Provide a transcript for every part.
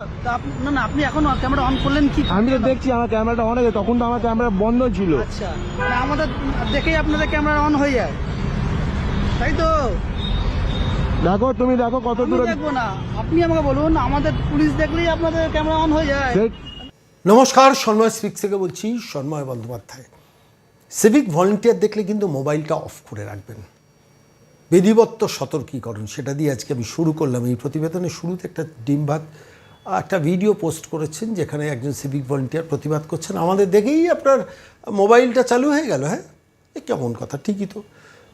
তা আপ- না না আপনি এখন ক্যামেরা অন করলেন কি? আমি তো দেখছি আমার ক্যামেরাটা অন আছে তখন তো আমার ক্যামেরা বন্ধ ছিল। আচ্ছা মানে আমাদের দেখেই আপনাদের ক্যামেরা অন হয়ে যায়। তাই তো? দেখো তুমি দেখো কত দূরে দেখব না। আপনি আমাকে বলুন আমাদের পুলিশ দেখলেই আপনাদের ক্যামেরা অন হয়ে যায়। নমস্কার সন্ময় স্পিক থেকে বলছি সন্ময় বন্দ্যোপাধ্যায়। সিভিক ভলেন্টিয়ার দেখলে কিন্তু মোবাইলটা অফ করে রাখবেন। বিধিবত্ত সতর্কীকরণ সেটা দিয়ে আজকে আমি শুরু করলাম। এই প্রতিবেদনের শুরুতে একটা ডিম ভাত একটা ভিডিও পোস্ট করেছেন যেখানে একজন সিভিক ভলেন্টিয়ার প্রতিবাদ করছেন। আমাদের দেখেই আপনার মোবাইলটা চালু হয়ে গেল হ্যাঁ? এ কেমন কথা, ঠিকই তো।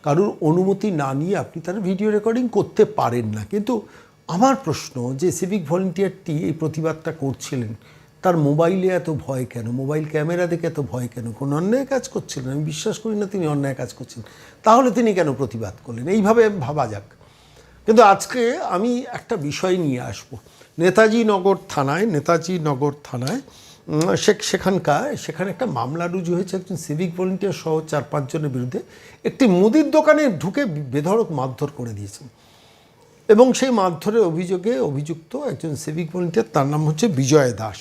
কারোর অনুমতি না নিয়ে আপনি তার ভিডিও রেকর্ডিং করতে পারেন না। কিন্তু আমার প্রশ্ন, যে সিভিক ভলেন্টিয়ারটি এই প্রতিবাদটা করছিলেন, তার মোবাইলে এত ভয় কেন? মোবাইল ক্যামেরা দেখে এত ভয় কেন? কোনো অন্যায় কাজ করছিলেন? আমি বিশ্বাস করি না তিনি অন্যায় কাজ করছেন। তাহলে তিনি কেন প্রতিবাদ করলেন? এইভাবে ভাবা যাক। কিন্তু আজকে আমি একটা বিষয় নিয়ে আসব। নেতাজি নগর থানায়, নেতাজি নগর থানায় সে- সেখানকার সেখানে একটা মামলা রুজু হয়েছে একজন সিভিক ভলেন্টিয়ার সহ চার পাঁচজনের বিরুদ্ধে। একটি মুদির দোকানে ঢুকে বেধড়ক মারধর করে দিয়েছেন। এবং সেই মারধরের অভিযোগে অভিযুক্ত একজন সিভিক ভলেন্টিয়ার তার নাম হচ্ছে বিজয় দাস।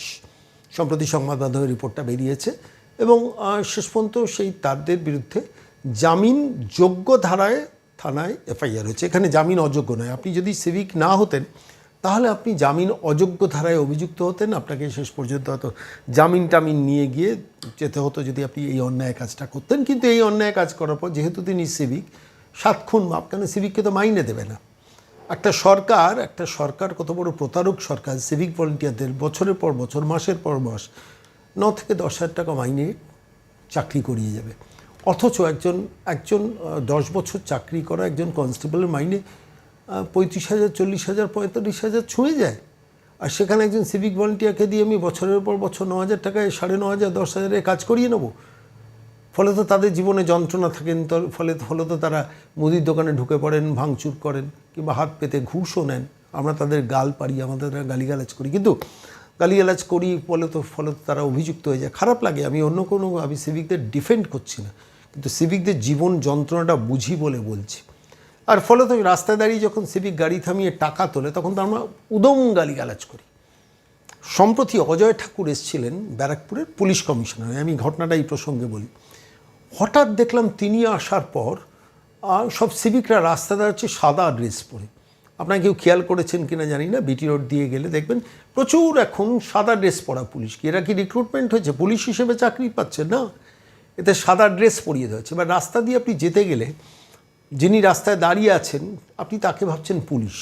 সম্প্রতি সংবাদ মাধ্যমে রিপোর্টটা বেরিয়েছে এবং শেষ পর্যন্ত সেই তাদের বিরুদ্ধে জামিন যোগ্য ধারায় থানায় এফআইআর হয়েছে। এখানে জামিন অযোগ্য নয়। আপনি যদি সিভিক না হতেন তাহলে আপনি জামিন অযোগ্য ধারায় অভিযুক্ত হতেন, আপনাকে শেষ পর্যন্ত হয়তো জামিন টামিন নিয়ে গিয়ে যেতে হতো যদি আপনি এই অন্যায় কাজটা করতেন। কিন্তু এই অন্যায় কাজ করার পর যেহেতু তিনি সিভিক সাত খুন মাপ, কেন সিভিককে তো মাইনে দেবে না। একটা সরকার একটা সরকার কত বড় প্রতারক সরকার সিভিক ভলেন্টিয়ারদের বছরের পর বছর, মাসের পর মাস ন থেকে দশ হাজার টাকা মাইনে চাকরি করিয়ে যাবে। অথচ একজন একজন দশ বছর চাকরি করা একজন কনস্টেবলের মাইনে পঁয়ত্রিশ হাজার, চল্লিশ হাজার, পঁয়তাল্লিশ হাজার ছুঁয়ে যায়। আর সেখানে একজন সিভিক ভলেন্টিয়ারকে দিয়ে আমি বছরের পর বছর ন হাজার টাকায় সাড়ে ন হাজার, দশ হাজারে কাজ করিয়ে নেব। ফলে তো তাদের জীবনে যন্ত্রণা থাকেন ফলে ফলে তো তারা মুদির দোকানে ঢুকে পড়েন, ভাঙচুর করেন, কিংবা হাত পেতে ঘুষও নেন। আমরা তাদের গাল পারি আমাদের গালিগালাজ করি। কিন্তু গালিগালাজ করি, ফলে তো, ফলে তারা অভিযুক্ত হয়ে যায়। খারাপ লাগে, আমি অন্য কোনো, আমি সিভিকদের ডিফেন্ড করছি না। কিন্তু সিভিকদের জীবন যন্ত্রণাটা বুঝি বলে বলছি। আর ফলে তো রাস্তায় দাঁড়িয়ে যখন সিভিক গাড়ি থামিয়ে টাকা তোলে, তখন তো আমরা উদম গালিগালাজ করি। সম্প্রতি অজয় ঠাকুর এসেছিলেন ব্যারাকপুরের পুলিশ কমিশনার, আমি ঘটনাটা এই প্রসঙ্গে বলি। হঠাৎ দেখলাম তিনি আসার পর সব সিভিকরা রাস্তা দাঁড়াচ্ছে সাদা ড্রেস পরে। আপনারা কেউ খেয়াল করেছেন কিনা জানি না, বিটি রোড দিয়ে গেলে দেখবেন প্রচুর এখন সাদা ড্রেস পরা পুলিশ। কি এরা কি রিক্রুটমেন্ট হয়েছে? পুলিশ হিসেবে চাকরি পাচ্ছে না? এতে সাদা ড্রেস পরিয়ে দেওয়া হচ্ছে। এবার রাস্তা দিয়ে আপনি যেতে গেলে যিনি রাস্তায় দাঁড়িয়ে আছেন, আপনি তাকে ভাবছেন পুলিশ।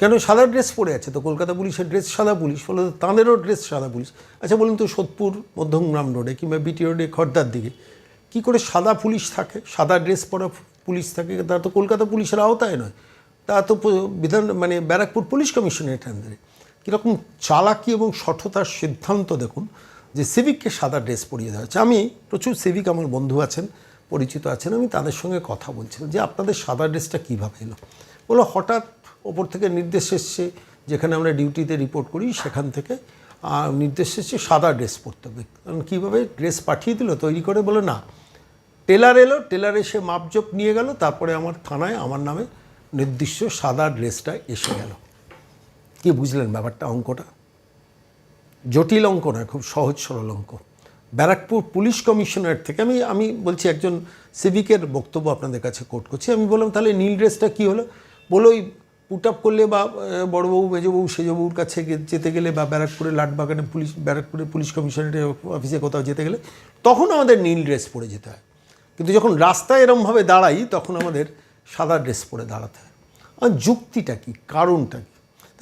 কেন? সাদা ড্রেস পরে আছে তো, কলকাতা পুলিশের ড্রেস সাদা পুলিশ, ফলে তো তাঁদেরও ড্রেস সাদা পুলিশ। আচ্ছা বলুন তো সোদপুর মধ্যমগ্রাম রোডে কিংবা বিটি রোডে খর্দার দিকে, কি করে সাদা পুলিশ থাকে? সাদা ড্রেস পরা পুলিশ থাকে তারা তো কলকাতা পুলিশের আওতায় নয়। তা তো বিধান মানে ব্যারাকপুর পুলিশ কমিশনের আন্ডারে। কীরকম চালাকি এবং সঠতার সিদ্ধান্ত দেখুন যে সিভিককে সাদা ড্রেস পরিয়ে দেওয়া হচ্ছে আমি প্রচুর সিভিক, আমার বন্ধু আছেন। পরিচিত আছেন, আমি তাদের সঙ্গে কথা বলছিলাম যে আপনাদের সাদা ড্রেসটা কীভাবে এলো? বলো হঠাৎ ওপর থেকে নির্দেশ এসছে, যেখানে আমরা ডিউটিতে রিপোর্ট করি, সেখান থেকে নির্দেশ এসছে সাদা ড্রেস পরতে হবে। কারণ কীভাবে ড্রেস পাঠিয়ে দিল, তৈরি করে বলে না। টেলার এলো, টেলার এসে মাপজোপ নিয়ে গেল, তারপরে আমার থানায় আমার নামে নির্দিষ্ট সাদা ড্রেসটা এসে গেল। কি বুঝলেন ব্যাপারটা, অঙ্কটা? জটিল অঙ্ক নয়, খুব সহজ সরল অঙ্ক। ব্যারাকপুর পুলিশ কমিশনার থেকে আমি আমি বলছি একজন সিভিকের বক্তব্য আপনাদের কাছে কোট করছি। আমি বললাম, তাহলে নীল ড্রেসটা কী হলো? বলো, ওই পুট আপ করলে বা বড়বাবু মেজবাবু সেজবাবুর কাছে যেতে গেলে বা ব্যারাকপুরে লাটবাগানে পুলিশ, ব্যারাকপুরে পুলিশ কমিশনারের অফিসে কোথাও যেতে গেলে, তখন আমাদের নীল ড্রেস পরে যেতে হয়। কিন্তু যখন রাস্তায় এরমভাবে দাঁড়াই, তখন আমাদের সাদা ড্রেস পরে দাঁড়াতে হয়। যুক্তিটা কী? কারণটা কি?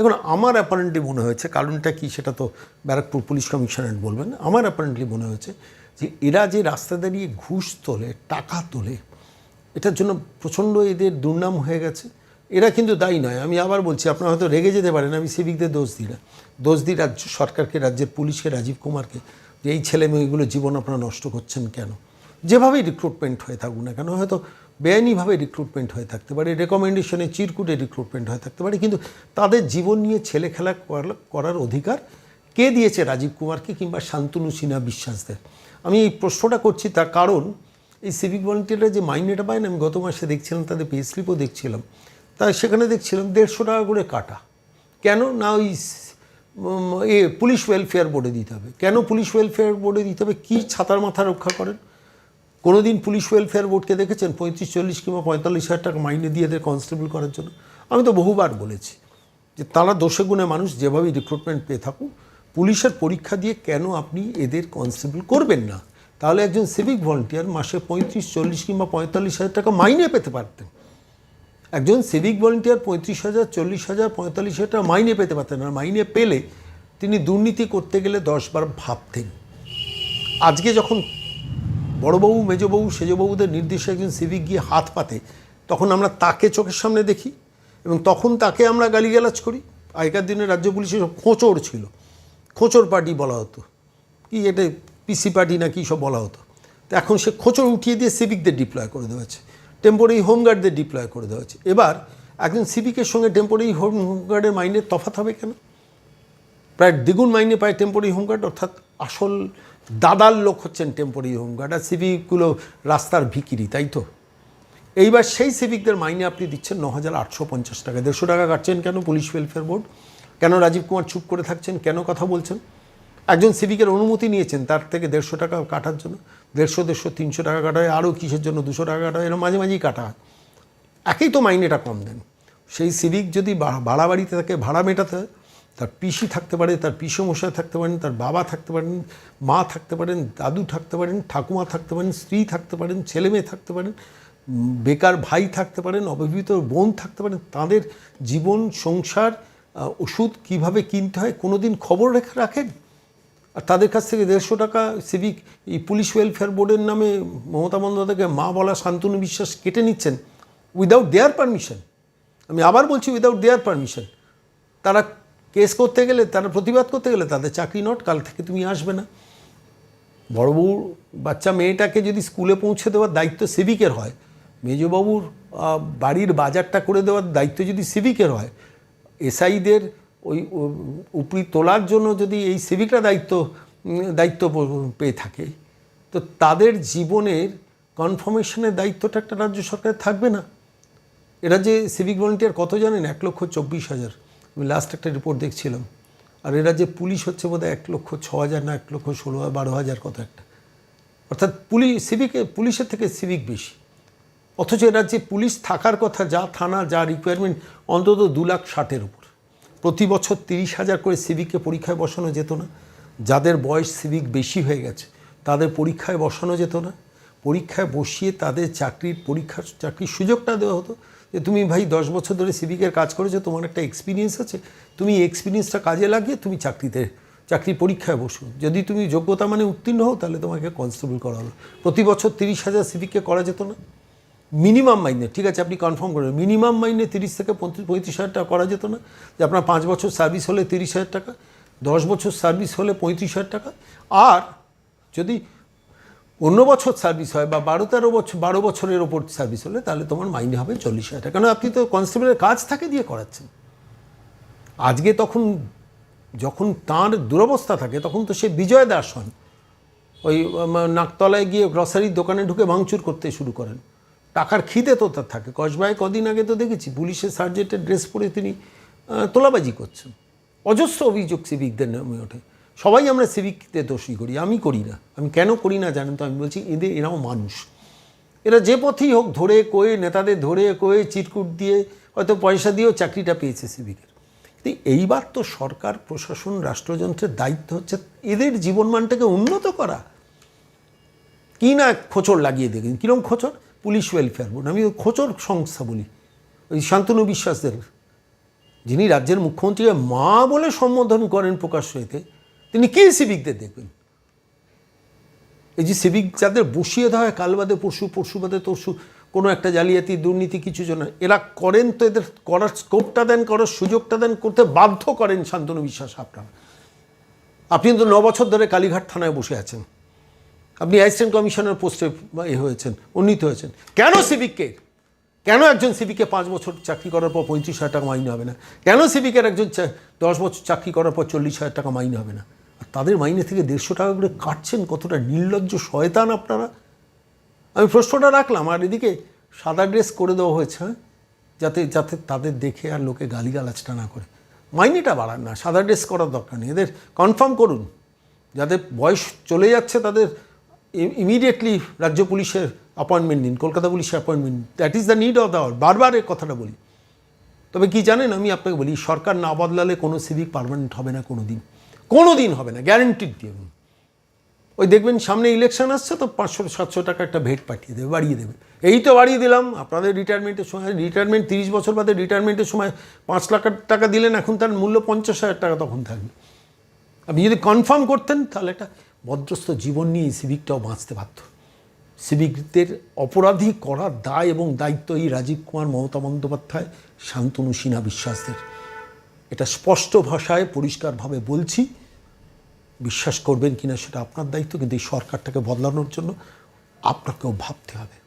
দেখুন, আমার অ্যাপারেন্টলি মনে হয়েছে, কারণটা কি সেটা তো ব্যারাকপুর পুলিশ কমিশনার বলবেন আমার অ্যাপারেন্টলি মনে হয়েছে যে এরা যে রাস্তা দাঁড়িয়ে ঘুষ তোলে, টাকা তোলে, এটার জন্য প্রচণ্ড এদের দুর্নাম হয়ে গেছে। এরা কিন্তু দায়ী নয়। আমি আবার বলছি, আপনারা হয়তো রেগে যেতে পারেন, আমি সিভিকদের দোষ দিই না। দোষ দিই রাজ্য সরকারকে, রাজ্যের পুলিশকে, রাজীব কুমারকে, যে এই ছেলে মেয়েগুলো জীবন আপনারা নষ্ট করছেন কেন? যেভাবেই রিক্রুটমেন্ট হয়ে থাকুক না কেন, হয়তো বেআইনিভাবে রিক্রুটমেন্ট হয়ে থাকতে পারে রেকমেন্ডেশনে চিরকুটে রিক্রুটমেন্ট হয়ে থাকতে পারে, কিন্তু তাদের জীবন নিয়ে ছেলে খেলা করা- করার অধিকার কে দিয়েছে রাজীব কুমারকে কিংবা শান্তনু সিনহা বিশ্বাসদের? আমি এই প্রশ্নটা করছি তার কারণ, এই সিভিক ভলেন্টিয়াররা যে মাইনেটা পায় না, আমি গত মাসে দেখছিলাম, তাদের পে স্লিপও দেখছিলাম। তা সেখানে দেখছিলাম দেড়শো টাকা করে কাটা। কেন না ওই এ পুলিশ ওয়েলফেয়ার বোর্ডে দিতে হবে? কেন পুলিশ ওয়েলফেয়ার বোর্ডে দিতে হবে? কী ছাতার মাথা রক্ষা করেন? কোনোদিন পুলিশ ওয়েলফেয়ার বোর্ডকে দেখেছেন? পঁয়ত্রিশ, চল্লিশ কিংবা পঁয়তাল্লিশ হাজার টাকা মাইনে দিয়ে এদের কনস্টেবল করার জন্য। আমি তো বহুবার বলেছি যে তারা দোষে গুণে মানুষ, যেভাবে রিক্রুটমেন্ট পেয়ে থাকুক, পুলিশের পরীক্ষা দিয়ে কেন আপনি এদের কনস্টেবল করবেন না? তাহলে একজন সিভিক ভলেন্টিয়ার মাসে পঁয়ত্রিশ, চল্লিশ কিংবা পঁয়তাল্লিশ হাজার টাকা মাইনে পেতে পারতেন। একজন সিভিক ভলেন্টিয়ার পঁয়ত্রিশ হাজার, চল্লিশ হাজার, পঁয়তাল্লিশ হাজার টাকা মাইনে পেতে পারতেন আর মাইনে পেলে তিনি দুর্নীতি করতে গেলে দশবার ভাবতেন। আজকে যখন বড়বাবু মেজবাবু সেজবাবুদের নির্দিষ্ট একজন সিভিক গিয়ে হাত পাতে, তখন আমরা তাকে চোখের সামনে দেখি এবং তখন তাকে আমরা গালিগালাজ করি। আগেকার দিনে রাজ্য পুলিশে সব খোঁচর ছিল। খোঁচর পার্টি বলা হতো। কি এটা পিসি পার্টি না কি সব বলা হতো। তো এখন সে খোঁচর উঠিয়ে দিয়ে সিভিকদের ডিপ্লয় করে দেওয়া হচ্ছে। টেম্পোরারি হোমগার্ডদের ডিপ্লয় করে দেওয়া হচ্ছে। এবার একজন সিভিকের সঙ্গে টেম্পোরারি হোমগার্ডের মাইনের তফাত হবে কেন? প্রায় দ্বিগুণ মাইনে পায় টেম্পোরারি হোমগার্ড অর্থাৎ আসল দাদার লোক হচ্ছেন টেম্পোরারি হোমগার্ড আর সিভিকগুলো রাস্তার ভিকিরি, তাই তো? এইবার সেই সিভিকদের মাইনে আপনি দিচ্ছেন ন হাজার আটশো পঞ্চাশ টাকা। দেড়শো টাকা কাটছেন কেন পুলিশ ওয়েলফেয়ার বোর্ড কেন রাজীব কুমার চুপ করে থাকছেন? কেন কথা বলছেন? একজন সিভিকের অনুমতি নিয়েছেন, তার থেকে দেড়শো টাকা কাটার জন্য? দেড়শো দেড়শো, তিনশো টাকা কাটা হয় আরও কিসের জন্য দুশো টাকা কাটা হয়? এরকম মাঝে মাঝেই কাটা হয়। একেই তো মাইনেটা কম দেন। সেই সিভিক যদি বা- ভাড়া বাড়িতে থাকে, ভাড়া মেটাতে হয় তার পিসি থাকতে পারে তার পিসো মশাই থাকতে পারেন তার বাবা থাকতে পারেন মা থাকতে পারেন দাদু থাকতে পারেন ঠাকুমা থাকতে পারেন স্ত্রী থাকতে পারেন ছেলে মেয়ে থাকতে পারেন বেকার ভাই থাকতে পারেন অবিবাহিত বোন থাকতে পারেন তাদের জীবন সংসার ওষুধ কীভাবে কিনতে হয় কোনো দিন খবর রেখে রাখেন আর তাদের কাছ থেকে দেড়শো টাকা সিভিক এই পুলিশ ওয়েলফেয়ার বোর্ডের নামে মমতা বন্দ্যোপাধ্যায়কে মা বলা শান্তনু বিশ্বাস কেটে নিচ্ছেন উইদাউট দেয়ার পারমিশন আমি আবার বলছি উইদাউট দেয়ার পারমিশন তারা কেস করতে গেলে, তারা প্রতিবাদ করতে গেলে তাদের চাকরি নট কাল থেকে তুমি আসবে না। বড় বউর বাচ্চা মেয়েটাকে যদি স্কুলে পৌঁছে দেওয়ার দায়িত্ব সিভিকের হয়, মেজবাবুর বাড়ির বাজারটা করে দেওয়ার দায়িত্ব যদি সিভিকের হয়, এসআইদের ওই উপরি তোলার জন্য যদি এই সিভিকরা দায়িত্ব দায়িত্ব পেয়ে থাকে, তো তাদের জীবনের কনফার্মেশনের দায়িত্বটা একটা রাজ্য সরকারের থাকবে না। এরা যে সিভিক ভলেন্টিয়ার কত জানেন? এক লক্ষ চব্বিশ হাজার। আমি লাস্ট একটা রিপোর্ট দেখছিলাম। আর এরা যে পুলিশ হচ্ছে বোধহয় এক লক্ষ ছ হাজার না এক লক্ষ ষোলো বারো হাজার কত একটা। অর্থাৎ পুলিশ সিভিকে পুলিশের থেকে সিভিক বেশি। অথচ এরা যে পুলিশ থাকার কথা, যা থানা, যা রিকোয়ারমেন্ট অন্তত দু লাখ ষাটের উপর। প্রতি বছর তিরিশ হাজার করে সিভিককে পরীক্ষায় বসানো যেত না। যাদের বয়স সিভিক বেশি হয়ে গেছে, তাদের পরীক্ষায় বসানো যেত না। পরীক্ষায় বসিয়ে তাদের চাকরির, পরীক্ষার, চাকরির সুযোগটা দেওয়া হতো। যে তুমি ভাই দশ বছর ধরে সিভিকের কাজ করেছ, তোমার একটা এক্সপিরিয়েন্স আছে, তুমি এক্সপিরিয়েন্সটা কাজে লাগিয়ে তুমি চাকরিতে চাকরি পরীক্ষায় বসো। যদি তুমি যোগ্যতা মানে উত্তীর্ণ হও, তাহলে তোমাকে কনস্টেবল করা হলো প্রতি বছর তিরিশ হাজার সিভিককে করা যেত না। মিনিমাম মাইনে, ঠিক আছে, আপনি কনফার্ম করেন মিনিমাম মাইনে তিরিশ থেকে পঁয়ত্রিশ পঁয়ত্রিশ হাজার টাকা করা যেত না। যে আপনার পাঁচ বছর সার্ভিস হলে তিরিশ হাজার টাকা, দশ বছর সার্ভিস হলে পঁয়ত্রিশ হাজার টাকা। আর যদি অন্য বছর সার্ভিস হয় বা বারো তেরো বছর, বারো বছরের ওপর সার্ভিস হলে তাহলে তোমার মাইনে হবে চল্লিশ হাজার টাকা। কারণ আপনি তো কনস্টেবলের কাজ থাকে দিয়ে করাচ্ছেন। আজকে তখন যখন তার দুরবস্থা থাকে, তখন তো সে বিজয় দাস হন। ওই নাকতলায় গিয়ে গ্রসারির দোকানে ঢুকে ভাঙচুর করতে শুরু করেন। টাকার খিদে তো তার থাকে। কসবায় কদিন আগে তো দেখেছি, পুলিশের সার্জেন্টের ড্রেস পরে তিনি তোলাবাজি করছেন। অজস্র অভিযোগ সিভিকদের নামে ওঠে। সবাই আমরা সিভিকতে দোষী করি, আমি করি না। আমি কেন করি না জানেন তো? আমি বলছি এদের এরাও মানুষ। এরা যে পথেই হোক, ধরে, কয়ে, নেতাদের ধরে, কয়ে, চিরকুট দিয়ে হয়তো পয়সা দিয়েও চাকরিটা পেয়েছে সিভিকের কিন্তু এইবার তো সরকার, প্রশাসন, রাষ্ট্রযন্ত্রের দায়িত্ব হচ্ছে এদের জীবনমানটাকে উন্নত করা। কি না খোঁচর লাগিয়ে দেখেন কীরকম খোঁচর? পুলিশ ওয়েলফেয়ার বোর্ড আমি খোঁচর সংস্থা বলি, ওই শান্তনু বিশ্বাসদের। যিনি রাজ্যের মুখ্যমন্ত্রীকে মা বলে সম্বোধন করেন প্রকাশ্য এতে তিনি কি সিভিকদের দেখবেন? এই যে সিভিক যাদের বসিয়ে দেওয়া হয় কাল বাদে পরশু পরশু বাদে তরশু, কোনো একটা জালিয়াতি, দুর্নীতি, কিছু জন্য, এরা করেন তো এদের করার স্কোপটা দেন, করার সুযোগটা দেন, করতে বাধ্য করেন শান্তনু বিশ্বাস আপনারা। আপনি তো ন বছর ধরে কালীঘাট থানায় বসে আছেন। আপনি অ্যাসিস্ট্যান্ট কমিশনার পোস্টে এ হয়েছেন, উন্নীত হয়েছেন। কেন সিভিককে? কেন একজন সিভিকে পাঁচ বছর চাকরি করার পর পঁয়ত্রিশ হাজার টাকা মাইনে হবে না? কেন সিভিকের একজন দশ বছর চাকরি করার পর চল্লিশ হাজার টাকা মাইনে হবে না? তাদের মাইনে থেকে দেড়শো টাকা করে কাটছেন কতটা নির্লজ্জ শয়তান আপনারা? আমি প্রশ্নটা রাখলাম, আর এদিকে সাদা ড্রেস করে দেওয়া হয়েছে হ্যাঁ? যাতে যাতে তাদের দেখে আর লোকে গালিগালাজটা না করে। মাইনেটা বাড়ান না, সাদা ড্রেস করার দরকার নেই। এদের কনফার্ম করুন যাদের বয়স চলে যাচ্ছে তাদের ইমিডিয়েটলি রাজ্য পুলিশের অ্যাপয়েন্টমেন্ট দিন কলকাতা পুলিশের appointment that is the need of the hour বারবার এই কথাটা বলি। তবে কি জানেন, আমি আপনাকে বলি, সরকার না বদলালে কোনো সিভিক পার্মানেন্ট হবে না কোনো দিন। কোনো দিন হবে না গ্যারেন্টিড দিয়ে। ওই দেখবেন সামনে ইলেকশন আসছে, তো পাঁচশো, সাতশো টাকা একটা ভেট পাঠিয়ে দেবে, বাড়িয়ে দেবে। এই তো বাড়িয়ে দিলাম, আপনাদের রিটায়ারমেন্টের সময় রিটায়ারমেন্ট তিরিশ বছর বাদে রিটায়ারমেন্টের সময় পাঁচ লাখ টাকা দিলেন, এখন তার মূল্য পঞ্চাশ হাজার টাকা তখন থাকবে। আপনি যদি কনফার্ম করতেন, তাহলে একটা ভদ্রস্থ জীবন নিয়ে এই সিভিকটাও বাঁচতে পারত। সিভিকদের অপরাধী করার দায় এবং দায়িত্ব এই রাজীব কুমার মমতা বন্দ্যোপাধ্যায়, শান্তনু সিনহা বিশ্বাসদের। এটা স্পষ্ট ভাষায় পরিষ্কারভাবে বলছি। বিশ্বাস করবেন কিনা সেটা আপনার দায়িত্ব, কিন্তু এই সরকারটাকে বদলানোর জন্য আপনাকেও ভাবতে হবে।